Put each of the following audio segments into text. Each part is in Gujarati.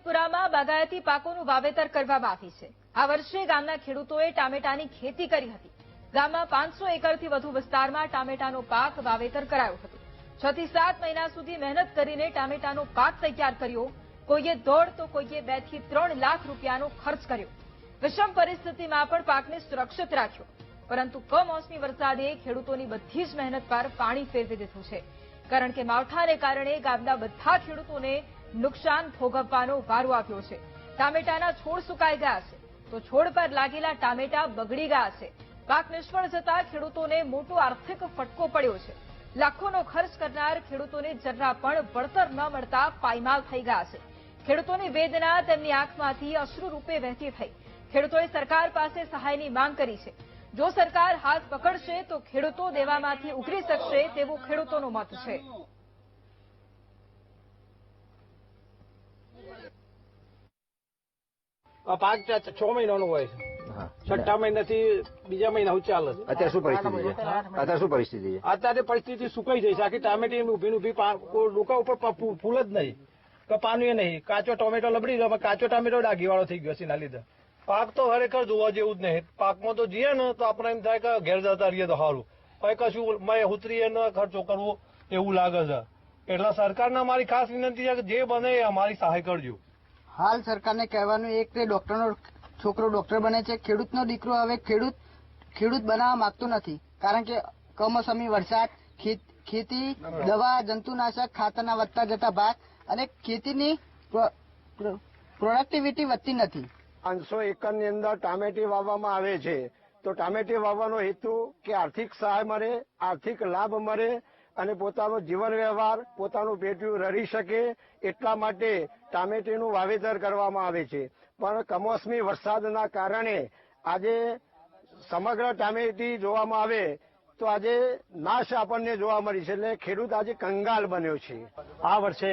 જેતપુરામાં બાગાયતી પાકોનું વાવેતર કરવામાં આવી છે. આ વર્ષે ગામના ખેડૂતોએ ટામેટાની ખેતી કરી હતી. ગામમાં પાંચસો એકરથી વધુ વિસ્તારમાં ટામેટાનો પાક વાવેતર કરાયો હતો. છ થી સાત મહિના સુધી મહેનત કરીને ટામેટાનો પાક તૈયાર કર્યો. કોઈએ દોઢ તો કોઈએ બેથી ત્રણ લાખ રૂપિયાનો ખર્ચ કર્યો. વિષમ પરિસ્થિતિમાં પણ પાકને સુરક્ષિત રાખ્યો. પરંતુ કમોસમી વરસાદે ખેડૂતોની બધી જ મહેનત પર પાણી ફેરવી દીધું છે. કારણ કે માવઠાને કારણે ગામના બધા ખેડૂતોને નુકસાન ભોગવવાનો વારો આવ્યો છે. ટામેટાના છોડ સુકાઈ ગયા છે. તો છોડ પર લાગેલા ટામેટા બગડી ગયા છે. પાક નિષ્ફળ જતા ખેડૂતોને મોટો આર્થિક ફટકો પડ્યો છે. લાખોનો ખર્ચ કરનાર ખેડૂતોને જરા પણ વળતર ન મળતા પાયમાલ થઈ ગયા છે. ખેડૂતોની વેદના તેમની આંખમાંથી અશ્રુ રૂપે વહેતી થઈ. ખેડૂતોએ સરકાર પાસે સહાયની માંગ કરી છે. જો સરકાર હાથ પકડશે તો ખેડૂતો દેવામાંથી ઉઘરી શકશે તેવું ખેડૂતોનું મત છે. પાક છ મહિનાનો હોય. છઠ્ઠા મહિનાથી બીજા મહિના ચાલે. છે અત્યારે શું પરિસ્થિતિ છે? અત્યારે શું પરિસ્થિતિ છે? અત્યારે પરિસ્થિતિ સુકાઈ જાય છે. આખી ટામેટી ઊભી ઊભી ડોકા ઉપર ફૂલ જ નહીં. કે પાનું નહીં. કાચો ટોમેટો લબડી ગયો કાચો ટામેટો ડાઘી વાળો થઈ ગયો છે એના લીધે. પાક તો ખરેખર જોવા જેવું જ નહીં. પાકમાં તો જઈએ ને તો આપણે એમ થાય કે ઘેર જતા રહીએ તો સારું. કઈ કશું મેં ઉતરીએ ન ખર્ચો કરવો એવું લાગે છે. એટલે સરકારને અમારી ખાસ વિનંતી છે કે જે બને એ અમારી સહાય કરજો. હાલ સરકારને કહેવાનું એક કે ડોક્ટરનો છોકરો ડોક્ટર બને છે ખેડૂતનો દીકરો હવે ખેડૂત ખેડૂત બનાવવા માંગતો નથી. કારણ કે કમોસમી વરસાદ ખેતી દવા જંતુનાશક ખાતરના વધતા જતા ભાગ અને ખેતીની પ્રો- પ્રો- પ્રોડક્ટિવિટી વધતી નથી. પાંચસો એકરની અંદર ટામેટી વાવવામાં આવે છે. તો ટામેટી વાવવાનો હેતુ કે આર્થિક સહાય મળે આર્થિક લાભ મળે અને પોતાનો જીવન વ્યવહાર પોતાનું પેટ્યું રડી શકે એટલા માટે ટામેટીનું વાવેતર કરવામાં આવે છે. પણ કમોસમી વરસાદના કારણે આજે સમગ્ર ટામેટી જોવામાં આવે તો આજે નાશ આપણને જોવા મળી છે. એટલે ખેડૂત આજે કંગાલ બન્યો છે. આ વર્ષે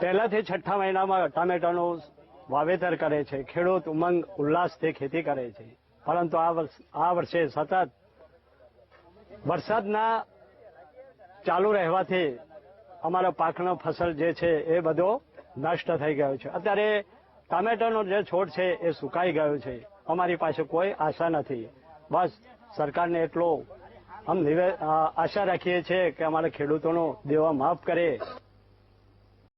પહેલાથી છઠ્ઠા મહિનામાં ટામેટાનું વાવેતર કરે છે. ખેડૂત ઉમંગ, ઉલ્લાસથી ખેતી કરે છે. પરંતુ આ વર્ષે સતત વરસાદના ચાલુ રહેવાથી અમારો પાકનો ફસલ જે છે એ બધો નષ્ટ થઈ ગયો છે. અત્યારે ટામેટાનો જે છોડ છે એ સુકાઈ ગયો છે. અમારી પાસે કોઈ આશા નથી. બસ સરકારને એટલો આમ આશા રાખીએ છીએ કે અમારા ખેડૂતોનો દેવા માફ કરે.